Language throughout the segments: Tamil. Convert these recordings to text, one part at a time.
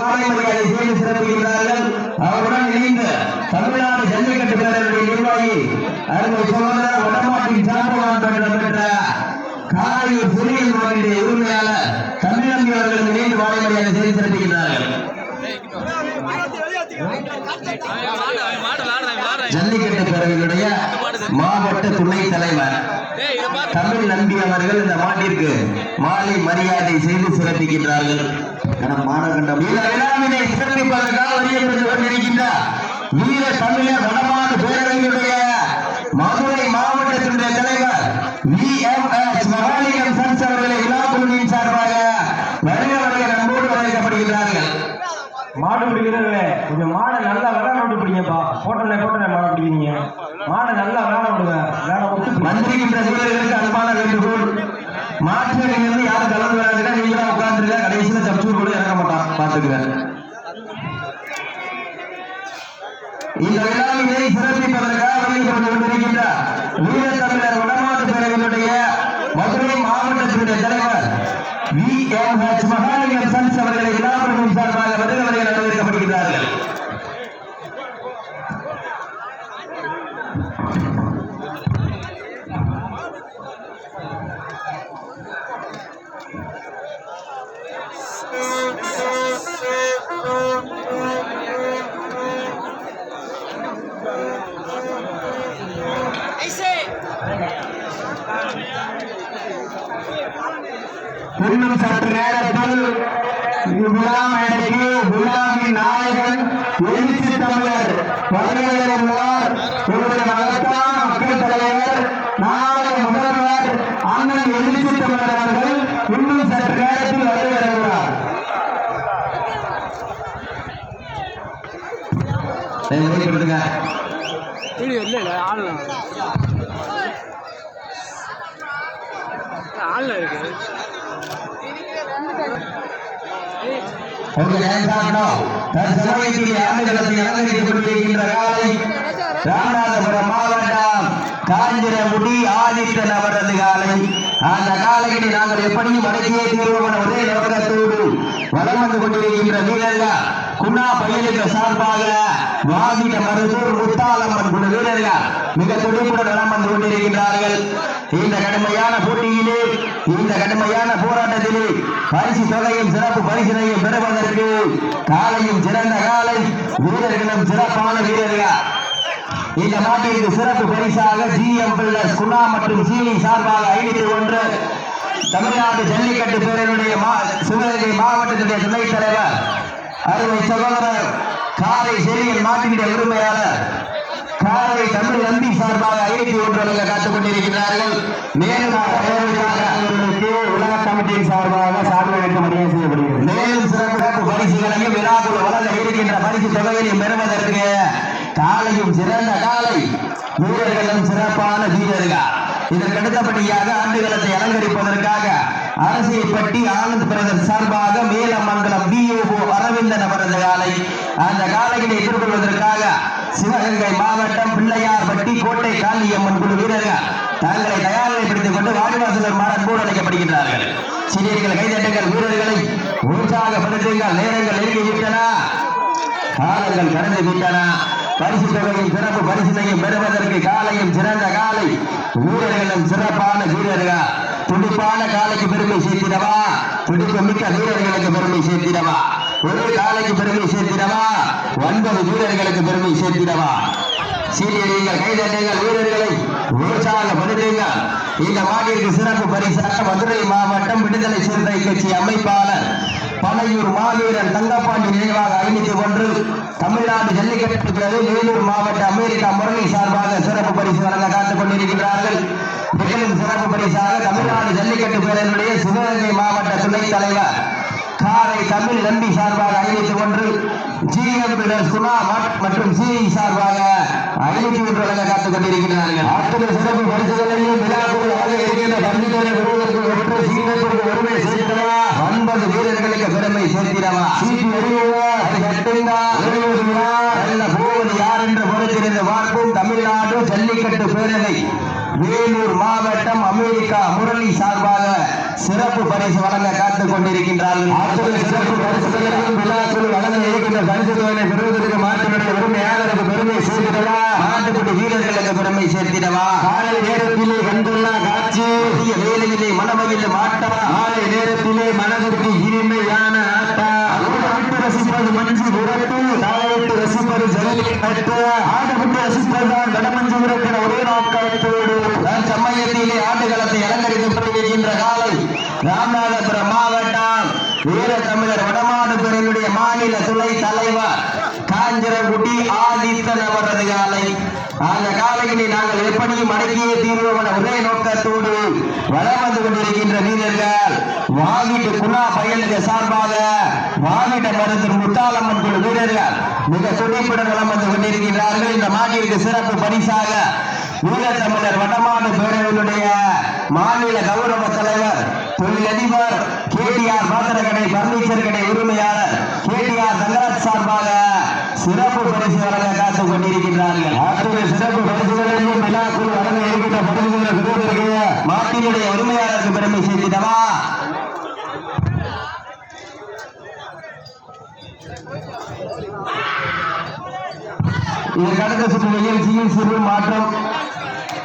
மாலை மரியாதை செய்து சிறப்புகிறார்கள் அவருடன் இணைந்த தமிழ்நாடு ஜல்லிக்கட்டு பேரவையின் நிர்வாகி அருமை சகோதரர் வடமாட்டின் சார்பாக பெற்ற பெற்ற காரையூர் சிறியல் மகனுடைய உரிமையாளர் தமிழம்பி அவர்களும் இணைந்து மாலை மரியாதை செய்து சிறப்புகிறார்கள் ஜல்லிக்கட்டு பேரவையினுடைய மாவட்ட துணை தலைவர் தமிழ் நம்பி அவர்கள் இந்த மாட்டிற்கு மாலை மரியாதை செய்து சிறப்பிக்கின்றார்கள். மாநகண்டம் இந்த விழாவினை சிறப்பிப்பதற்காக அறியப்பட்டு கொண்டிருக்கின்ற வீர தமிழர் வடமாடு பேரவையினுடைய மதுரை மாவட்டத்தினுடைய தலைவர் V. M. S. Mahalingam sons அவர்களை விழா குழுவின் சார்பாக வருக வருக நம்போடு வரவேற்கப்படுகிறார்கள் மாடு பிடிக்கிறவங்களே கொஞ்சம் மாடை நல்லா விளையாட விட்டு பிடிங்கப்பா. போட்டோன்னே போட்டோன்னே மாடை பிடிக்கிறீங்க. மாடை நல்லா விளையாட விடுங்க விளையாட விட்டு. மந்திரிக்கின்ற வீரர்களுக்கு அன்பான வேண்டுகோள். மாற்று மாற்றுகளிலிருந்து யாரும் கலந்து விளையாடுங்க நீங்க தான் உட்கார்ந்துருக்க கடைசியில சப்சூர் கூட இறக்க மாட்டான் பாத்துக்கிறேன் இந்த விழாவினை சிறப்பிப்பதற்காக வெளியிடப்பட்டு கொண்டிருக்கின்ற வீர தமிழர் வடமாட்டு பேரவையினுடைய மதுரை மாவட்டத்தினுடைய தலைவர் V. M. H Mahalingam sons அவர்களை விழாக்குழுவின் சார்பாக வருக வருக இன்னும் சற்று நேரத்தில் விழா மேடைக்கு விழாவின் நாயகன் எழுச்சி தமிழர் வருகையில் உள்ளார் உங்களுடைய மகத்தான மக்கள் தலைவர் நாளை முதல்வர் அண்ணன் எழுச்சி தமிழர் அவர்கள் இன்னும் சற்று நேரத்தில் வருகிறார் வீடியோ இல்லை இல்லை ஆன்ல இருக்கு. உங்கள் நேசாகணும் தற்சமயத்தில் ஆண்டுகளத்தை அலங்கரித்துக் கொண்டிருக்கின்ற காலை ராமநாதபுரம் மாவட்டம் காஞ்சிரமுடி ஆதித்தன் அவரது காலை. அந்த காலையினை நாங்கள் எப்படியும் அடக்கியே தீர்வோம் ஒரே நோக்கத்தோடு வந்து கொண்டிருக்கின்ற வீரர்கள் குணா பயிலுக்கு சார்பாக வாதிட மருதூர் முத்தாலம்மன் குழு வீரர்கள் மிக துடிப்புடன் வளம் வந்து கொண்டிருக்கின்றார்கள். இந்த கடுமையான போட்டியிலே இந்த கடுமையான பரிசு தொகையும் சிறப்பு பரிசினையும் பெறுவதற்கு காலையும் சிறந்த காலை வீரர்களும் சிறப்பான வீரர்கள். இந்த நாட்டிற்கு சிறப்பு பரிசாக ஜி எம் பிள்ளர் குணா மற்றும் சீனி சார்பாக ஐநூத்தி ஒன்று. தமிழ்நாடு ஜல்லிக்கட்டு பேரனுடைய மா சிவகங்கை மாவட்டத்தினுடைய துணைத் தலைவர் அருமை சகோதரர் காரை செரியன் நாட்டினுடைய உரிமையாளர் காரை தமிழ் நம்பி சார்பாக ஐநூத்தி ஒன்று காத்துக் கொண்டிருக்கிறார்கள். மேலும் அவர்களுக்கு உலக கமிட்டியின் சார்பாக சார்பு அளிக்க மரியாதை செய்யப்படுகிறது மேலும் சிறப்பு பரிசுகளையும் விழாக்குள் வழங்க இருக்கின்ற பரிசு தொகையையும் பெறுவதற்கு காலையும் சிறந்த காலை வீரர்களும் சிறப்பான வீரர்கள். இதற்கடுத்தபடியாக ஆண்டுகளத்தை அலங்கரிப்பதற்காக அரசியல்பட்டி ஆனந்த் பிரதர் சார்பாக மேலமங்கலம் பிஓஓ அரவிந்தன் அவரது காலை அந்த காலையினை எதிர்கொள்வதற்காக சிவகங்கை மாவட்டம் பிள்ளையார்பட்டி கோட்டை காளியம்மன் குழு வீரர்கள் தங்களை தயார்நிலைப்படுத்திக் கொண்டு வாடிவாசலர் கூட அழைக்கப்படுகின்றார்கள். சிறியர்கள் கைதட்டுங்கள் வீரர்களை உற்சாகப்படுத்துங்கள் நேரங்கள் நெருங்கிவிட்டன காலங்கள் கடந்து விட்டன. பரிசு சிறப்பு பரிசினையும் பெறுவதற்கு காலையும் சிறந்த காலை. வீரர்களும் சிறப்பான வீரர்கள்? துடிப்பான காலைக்கு பெருமை சேர்த்திடவா? துடிப்பு மிக்க வீரர்களுக்கு பெருமை சேர்த்திடவா? ஒரு காலைக்கு பெருமை சேர்த்திடவா? ஒன்பது வீரர்களுக்கு பெருமை சேர்த்திடவா? சீரியர்கள் கைதட்டுங்கள் வீரர்களை. உற்சாகப்படுத்துங்கள் இந்த மாட்டிற்கு சிறப்பு பரிசாக மதுரை மாவட்டம் விடுதலை சிறுத்தை கட்சி அமைப்பாளர் பனையூர் மாவீரன் தங்கப்பாண்டி நினைவாக அறிவித்துக் கொண்டு தமிழ்நாடு ஜல்லிக்கட்டு பிறகு வேலூர் மாவட்ட அமெரிக்கா முரளி சார்பாக சிறப்பு பரிசு வழங்க காத்துக் கொண்டிருக்கிறார்கள். மேலும் சிறப்பு பரிசாக தமிழ்நாடு ஜல்லிக்கட்டு பேரனுடைய சிவகங்கை மாவட்ட துணைத் தலைவர் காரை தமிழ் நம்பி சார்பாக ஐநூத்தி ஒன்று ஜிஎம் சுனா மற்றும் சி சார்பாக ஐநூத்தி ஒன்று வழங்க காத்துக் கொண்டிருக்கிறார்கள். அத்தனை சிறப்பு பரிசுகளையும் விழாக்குள் இருக்கின்ற பள்ளிகளை விடுவதற்கு ஒன்று சீனத்திற்கு ஒருமை சேர்க்கிறவா ஒன்பது வீரர்களுக்கு பெருமை சேர்க்கிறவா சீட்டி அறிவுவா அது கட்டுங்கா அறிவுவா நல்ல போவது யார் என்று பொறுத்திருந்து பார்ப்போம் தமிழ்நாடு ஜல்லிக்கட்டு பேரவை வேலூர் மாவட்டம் அமெரிக்கா முரளி வழங்க காத்துக் கொண்டிருக்கின்றார்கள் சிறப்பு பரிசுகளையும் விழாக்குழு பரிசு தொகையை பெறுவதற்கு மாட்டினுடைய உரிமையாளருக்கு பெருமை சேர்த்திடவா? மாட்டுக்குடி வீரர்களுக்கு பெருமை சேர்த்திடவா? காலை நேரத்திலே கண்டுள்ள காட்சி? புதிய வேலையிலே மனமையில் மாட்டா மாலை நேரத்திலே மனதிற்கு இனிமையான ஆட்டா? ரசிப்பது மஞ்சு உரட்டு தாழையிட்டு ரசிப்பது ஜனலி கட்டு ஆடப்பட்டு ரசிப்பதுதான் வடமஞ்சு உரக்கிற ஒரே நோக்கத்தோடு. நான் சமயத்திலே ஆட்டுகளத்தை அலங்கரிக்கப்பட்டு இருக்கின்ற காலை ராமநாதபுரம் மாவட்டம் வீர தமிழர் வடமாடு பிரிவினுடைய மாநில துணை தலைவர் காஞ்சிரங்குடி ஆதித்தன் அவரது காலை அந்த காலையினை நாங்கள் எப்படியும் அடக்கியே தீர்வோம் என ஒரே நோக்கத்தோடு வளம் வந்து கொண்டிருக்கின்ற வீரர்கள். வாங்கிட்டு குணா பயலுக்கு சார்பாக வாங்கிட்ட மருந்து முத்தாலம்மன் குழு வீரர்கள் மிக துடிப்புடன் வளம் வந்து கொண்டிருக்கின்றார்கள். இந்த மாட்டிற்கு சிறப்பு பரிசாக வீரத்தமிழர் வடமாடு பேரவையினுடைய மாநில கௌரவ தலைவர் தொழிலதிபர் கே டி ஆர் பாத்திரக்கடை பர்னிச்சர் கடை உரிமையாளர் கேடிஆர் தங்கராஜ் சார்பாக சிறப்பு பரிசு வழங்க காத்துக் கொண்டிருக்கின்றார்கள். அத்துறை சிறப்பு பரிசுகளையும் விழாக்குள் வழங்க இருக்கின்ற பரிசுகளை பெறுவதற்கு மாட்டினுடைய உரிமையாளருக்கு பெருமை சேர்த்திடவா? இதற்கு அடுத்த சுற்று நிகழ்ச்சியில் சிறு மாற்றம்.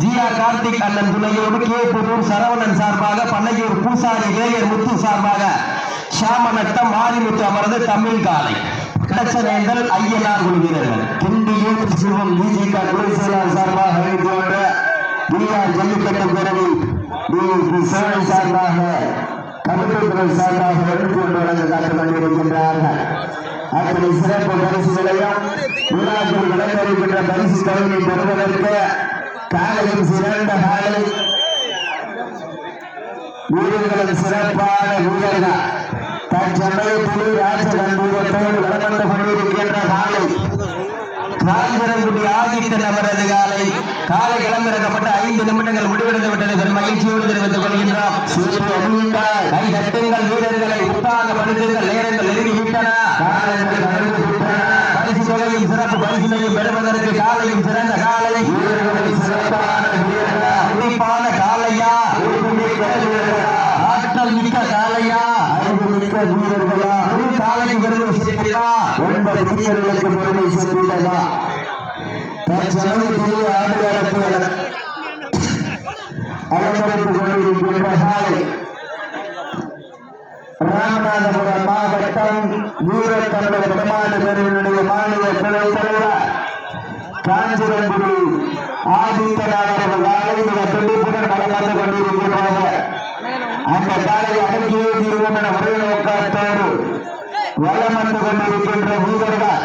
ஜி ஆர் கார்த்திக் அண்ணன் துணையோடு கே புதூர் சரவணன் சார்பாக பண்ணையூர் பூசாரி வேயர் முத்து சார்பாக ஷாமநட்டம் மாரிமுத்து அமர்ந்து தமிழ் காலை. கடச்சவேந்தல் ஐயனார் குழு வீரர்கள். கிண்டியூர் சிவம் விஜிக துணை செயலாளர் சார்பாக அழைத்து வந்த பிஆர் ஜல்லிக்கட்டு பேரவை சேவை சார்பாக கமிட்டித்துறை சார்பாக எடுத்து கொண்டு வழங்க காத்துக் கொண்டிருக்கின்றார்கள். அத்தனை சிறப்பு பரிசுகளையும் விழாக்கள் நடைபெறுகின்ற பரிசு தொகையை பெறுவதற்கு காலையில் சிறந்த காலை. வீரர்களின் சிறப்பான வீரர்கள். கொண்டிருக்கின்ற காலை. ஆதித்தன் அவரது காலை. காலை கிளம்பிறக்கப்பட்ட ஐந்து நிமிடங்கள் முடிவடைந்து விட்டது. பெரும் மகிழ்ச்சியோடு தெரிவித்துக் கொள்கின்றோம். கை வீரர்களை நேரங்கள் பரிசு தொகையும் சிறப்பு பரிசினையும் பெறுவதற்கு காலையும் சிறந்த காலை. சிறப்பான வீரர்கள் துடிப்பான காலையா ஊக்கமிக்க வீரர்களா? ஆற்றல் மிக்க காலையா அறிவு வீரர்களா? ஒரு பெருமை சேர்க்கிறா? ஒன்பது வீரர்களுக்கு பெருமை சேர்க்கிறதா? தற்சமயத்தில் அலங்கரித்துக் கொண்டிருக்கின்ற ராமநாதபுரம் மாவட்டம் வீரத்தமிழர் மாநில துணைத் தலைவர் காஞ்சிரங்குடி ஆதித்தநாதர் காலை கொண்டிருக்கிறார்கள் அந்த காலை அடக்கியே தீர்வோம் என ஒரே நோக்கத்தோடு வளம் வந்து கொண்டிருக்கின்ற வீரர்கள்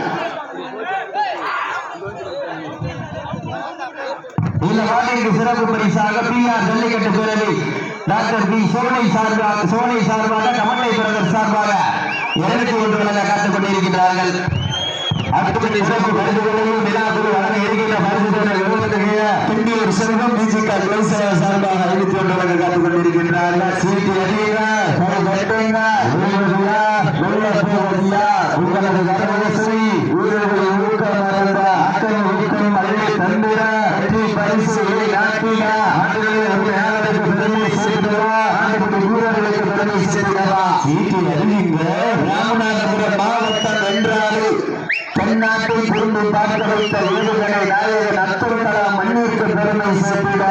இந்த மாநிலக்கு சிறப்பு பரிசாக பி ஆர் ஜல்லிக்கட்டு பேரவை டாக்டர் பி சோனை சார்பாக சோனை சார்பாக கமட்டை பிரதர் சார்பாக இருநூத்தி ஒன்று காத்துக் கொண்டிருக்கிறார்கள் அத்துடன் சிறப்பு பரிசுகளையும் விழாக்குழு வழங்க இருக்கின்ற பரிசுகளை விரும்புகிற சார்பாக காத்துக் கொண்டிருக்கின்றார்கள் சீட்டு அறியுங்க உங்களது ஊழல்களை ஊக்கம் மறந்த அத்தனை ஊக்கம் அள்ளி தந்திர வெற்றி பரிசு நாட்டின ஆண்டுகளை உண்மையாளருக்கு பெருமை சேர்க்கிறா ஆண்டுக்கு வீரர்களுக்கு பெருமை சேர்க்கிறா சீட்டு அறிவிங்க ராமநாதபுரம் மாவட்டம் என்றாலே தென்னாட்டை புரிந்து பார்க்க வைத்த வீடுகளை நாயகன் அப்துல் கலாம் மண்ணிற்கு பெருமை சேர்த்திட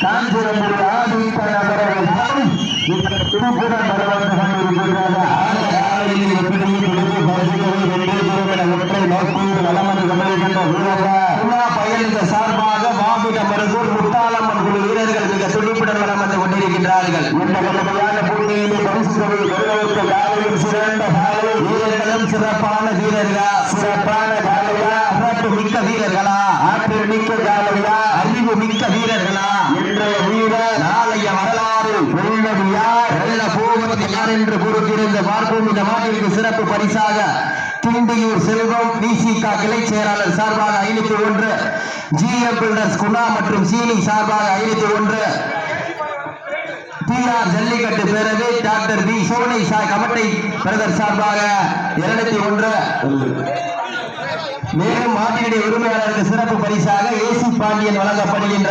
காஞ்சிரம்புரி ஆதித்தன் அவர்கள் இந்த திருப்புடன் வரவந்து கொண்டிருக்கிறது ஆன காலையில் எப்படி கொடுத்து பரிசுகளை வெற்றி பெறுகிற ஒற்றை நோக்கோடு வளமது கொண்டிருக்கின்ற வீரர்கள் உலா பயணித்த சார்பாக மாபிட மருதூர் முத்தாலம்மன் குழு வீரர்கள் மிக துடிப்புடன் வளம் வந்து இந்த கடுமையான போட்டியிலே பரிசு வருவதற்கு பெறுவதற்கு காலையில் சிறந்த காலை வீரர்களும் சிறப்பான வீரர்களா? சிறப்பான காலையா? சிறப்பு மிக்க வீரர்களா? ஆற்றல் மிக்க காலையா? அறிவு மிக்க வீரர்களா? இன்றைய வீரர் நாளைய வரலாறு. வெள்ளது யார்? வெள்ள போவது யார் என்று பொறுத்திருந்து பார்ப்போம். இந்த மாட்டிற்கு சிறப்பு பரிசாக திண்டியூர் செல்வம் விசிக கிளை செயலாளர் சார்பாக ஐநூத்தி ஒன்று ஜிஎம் பில்டர்ஸ் குணா மற்றும் சீனி சார்பாக ஐநூத்தி ஒன்று டிஆர் ஜல்லிக்கட்டு பேரவை டாக்டர் பி சோனை சாய் கமட்டை பிரதர் சார்பாக இருநூத்தி ஒன்று. மேலும் மாட்டினுடைய உரிமையாளருக்கு சிறப்பு பரிசாக ஏசி பாண்டியன் வழங்கப்படுகின்ற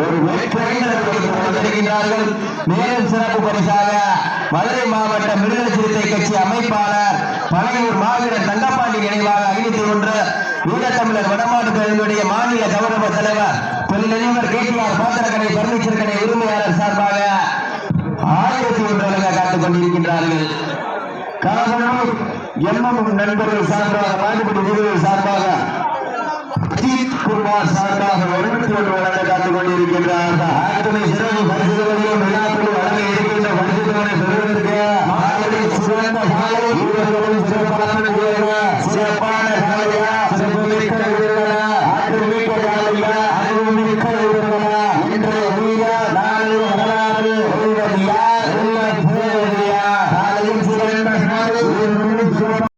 ஒரு வழங்கியிருக்கின்றார்கள் மேலும் சிறப்பு பரிசாக மதுரை மாவட்ட மிருக சிறுத்தை கட்சி அமைப்பாளர் பழையூர் மாவீரர் தங்கப்பாண்டி நினைவாக ஈழத்தமிழர் வடமாடு பேரவையுடைய மாநில கௌரவ தலைவர் தொழிலதிபர் கேடிஆர் பாத்திரக்கடை பர்னிச்சர் கடை உரிமையாளர் சார்பாக ஆயிரத்தி ஒன்று வழங்க காத்துக் கொண்டிருக்கின்றார்கள். காரணம் எம்எம் நண்பர்கள் சார்பாக மாடுபடி வீரர்கள் சார்பாக அஜித் குமார் சார்பாக எழுபத்தி ஒன்று வழங்க காத்துக் கொண்டிருக்கின்றார்கள். ஆயிரத்தி சிறப்பு பரிசுகளையும் விழாக்களும் வழங்க இருக்கின்ற